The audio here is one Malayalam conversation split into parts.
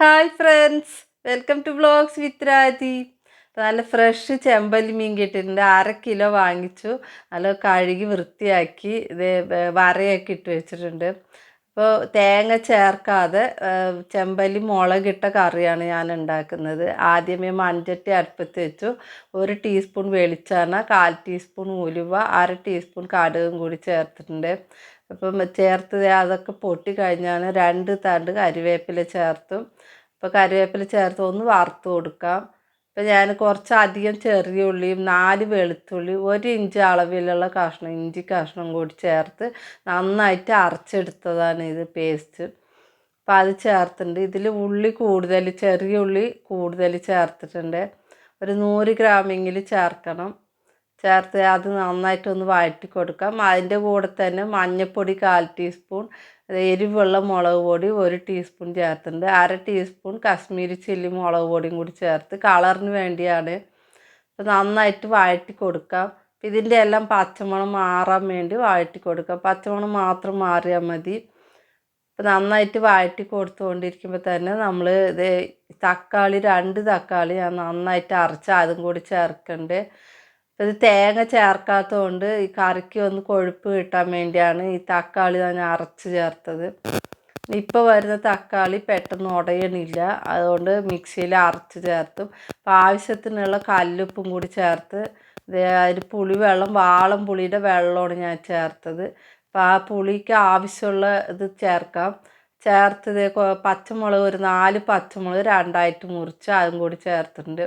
Hi friends welcome to vlogs with Raji നല്ല ഫ്രഷ് ചെമ്പല്ലി മീൻ കിട്ടിയിട്ടുണ്ട്. അര കിലോ വാങ്ങിച്ചു. നല്ല കഴുകി വൃത്തിയാക്കി. ഇത് വരയൊക്കെ ഇട്ട് വെച്ചിട്ടുണ്ട്. അപ്പോൾ തേങ്ങ ചേർക്കാതെ ചെമ്പല്ലി മുളകിട്ട കറിയാണ് ഞാൻ ഉണ്ടാക്കുന്നത്. ആദ്യമേ മൺചട്ടി അടുപ്പത്ത് വെച്ചു. ഒരു ടീസ്പൂൺ വെളിച്ചെണ്ണ കാൽ ടീസ്പൂൺ ഉലുവ അര ടീസ്പൂൺ കടുകും കൂടി ചേർത്തിട്ടുണ്ട്. അപ്പം ചേർത്ത് അതൊക്കെ പൊട്ടി കഴിഞ്ഞാൽ രണ്ട് തണ്ട് കരിവേപ്പില ചേർത്തും. അപ്പോൾ കരിവേപ്പില ചേർത്ത് ഒന്ന് വറുത്ത് കൊടുക്കാം. ഇപ്പം ഞാൻ കുറച്ച് അധികം ചെറിയ ഉള്ളിയും നാല് വെളുത്തുള്ളി ഒരു ഇഞ്ച് അളവിലുള്ള കഷ്ണം ഇഞ്ചി കഷ്ണം കൂടി ചേർത്ത് നന്നായിട്ട് അരച്ചെടുത്തതാണ് ഇത് പേസ്റ്റ്. അപ്പം അത് ചേർത്തിട്ടുണ്ട്. ഇതിൽ ഉള്ളി കൂടുതൽ ചെറിയ ഉള്ളി കൂടുതൽ ചേർത്തിട്ടുണ്ട്. ഒരു നൂറ് ഗ്രാമെങ്കിലും ചേർക്കണം. ചേർത്ത് അത് നന്നായിട്ടൊന്ന് വഴറ്റി കൊടുക്കാം അതിന്റെ കൂടെ തന്നെ മഞ്ഞൾപ്പൊടി കാൽ ടീസ്പൂൺ എരിവുള്ള മുളക് പൊടി ഒരു ടീസ്പൂൺ ചേർത്തിട്ടുണ്ട്. അര ടീസ്പൂൺ കശ്മീരി ചില്ലി മുളക് പൊടിയും കൂടി ചേർത്ത് കളറിന് വേണ്ടിയാണ് അപ്പോൾ നന്നായിട്ട് വഴറ്റി കൊടുക്കാം ഇതിന്റെ എല്ലാം പച്ചമണം മാറാൻ വേണ്ടി വഴറ്റി കൊടുക്കാം പച്ചമണം മാത്രം മാറിയാൽ മതി. അപ്പോൾ നന്നായിട്ട് വഴറ്റി കൊടുത്തുകൊണ്ടിരിക്കുമ്പോൾ തന്നെ നമ്മൾ ഇത് തക്കാളി രണ്ട് തക്കാളി നന്നായിട്ട് അരച്ച് അതും കൂടി ചേർക്കണ്ട്. ഇത് തേങ്ങ ചേർക്കാത്തതുകൊണ്ട് ഈ കറിക്ക് ഒന്ന് കൊഴുപ്പ് കിട്ടാൻ വേണ്ടിയാണ് ഈ തക്കാളി ഞാൻ അരച്ച് ചേർത്തത്. ഇപ്പോൾ വരുന്ന തക്കാളി പെട്ടെന്ന് ഉടയണില്ല. അതുകൊണ്ട് മിക്സിയിൽ അരച്ച് ചേർത്തും. അപ്പോൾ ആവശ്യത്തിനുള്ള കല്ലുപ്പും കൂടി ചേർത്ത് അതിൽ പുളി വെള്ളം വാളം പുളിയുടെ വെള്ളമാണ് ഞാൻ ചേർത്തത്. അപ്പോൾ ആ പുളിക്ക് ആവശ്യമുള്ള ഇത് ചേർക്കാം. ചേർത്തത് പച്ചമുളക് ഒരു നാല് പച്ചമുളക് രണ്ടായിട്ട് മുറിച്ച് അതും കൂടി ചേർത്തിട്ടുണ്ട്.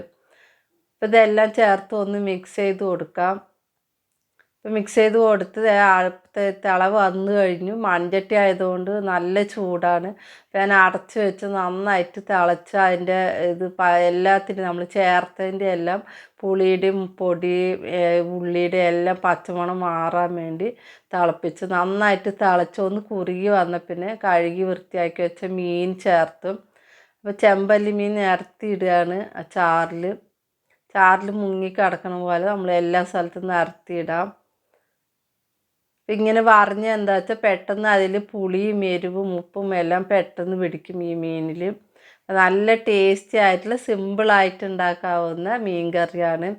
അപ്പോൾ ഇതെല്ലാം ചേർത്ത് ഒന്ന് മിക്സ് ചെയ്ത് കൊടുക്കാം. അപ്പോൾ മിക്സ് ചെയ്ത് കൊടുത്ത് തിള വന്നു കഴിഞ്ഞു. മൺചട്ടി ആയതുകൊണ്ട് നല്ല ചൂടാണ്. അപ്പോൾ ഞാൻ അടച്ച് വെച്ച് നന്നായിട്ട് തിളച്ച് അതിന്റെ ഇത് എല്ലാത്തിനും നമ്മൾ ചേർത്തതിന്റെ എല്ലാം പുളിയുടെയും പൊടി ഉള്ളിയുടെ എല്ലാം പച്ചമണം മാറാൻ വേണ്ടി തിളപ്പിച്ച് നന്നായിട്ട് തിളച്ച് ഒന്ന് കുറുകി വന്ന പിന്നെ കഴുകി വൃത്തിയാക്കി വെച്ച മീൻ ചേർത്തും. അപ്പോൾ ചെമ്പല്ലി മീൻ നിരത്തിയിടുകയാണ് ആ ചാറിൽ ചാറിൽ മുങ്ങി കിടക്കണ പോലെ നമ്മൾ എല്ലാ സ്ഥലത്തും നിരത്തിയിടാം ഇങ്ങനെ വറിഞ്ഞ് എന്താ വെച്ചാൽ പെട്ടെന്ന് അതിൽ പുളിയും എരിവും ഉപ്പും എല്ലാം പെട്ടെന്ന് പിടിക്കും ഈ മീനിൽ നല്ല ടേസ്റ്റി ആയിട്ടുള്ള സിമ്പിളായിട്ട് ഉണ്ടാക്കാവുന്ന മീൻ കറിയാണ്.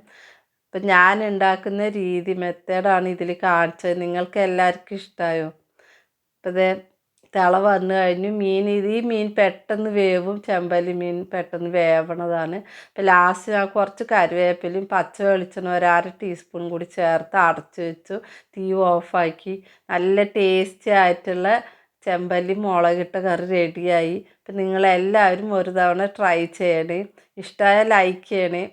അപ്പം ഞാൻ ഉണ്ടാക്കുന്ന രീതി മെത്തേഡാണ് ഇതിൽ കാണിച്ചത്. നിങ്ങൾക്ക് എല്ലാവർക്കും ഇഷ്ടമായോ അപ്പം തിള വന്നു കഴിഞ്ഞു. മീൻ ഇത് ഈ മീൻ പെട്ടെന്ന് വേവും. ചെമ്പല്ലി മീൻ പെട്ടെന്ന് വേവണതാണ്. അപ്പോൾ ലാസ്റ്റ് ഞാൻ കുറച്ച് കറിവേപ്പിലയും പച്ച വെളിച്ചെണ്ണ ഒരു അര ടീസ്പൂൺ കൂടി ചേർത്ത് അടച്ചു വെച്ചു. തീ ഓഫാക്കി നല്ല ടേസ്റ്റി ആയിട്ടുള്ള ചെമ്പല്ലി മുളകിട്ട കറി റെഡിയായി അപ്പം നിങ്ങളെല്ലാവരും ഒരു തവണ ട്രൈ ചെയ്യണേ. ഇഷ്ടമായ ലൈക്ക് ചെയ്യണേ.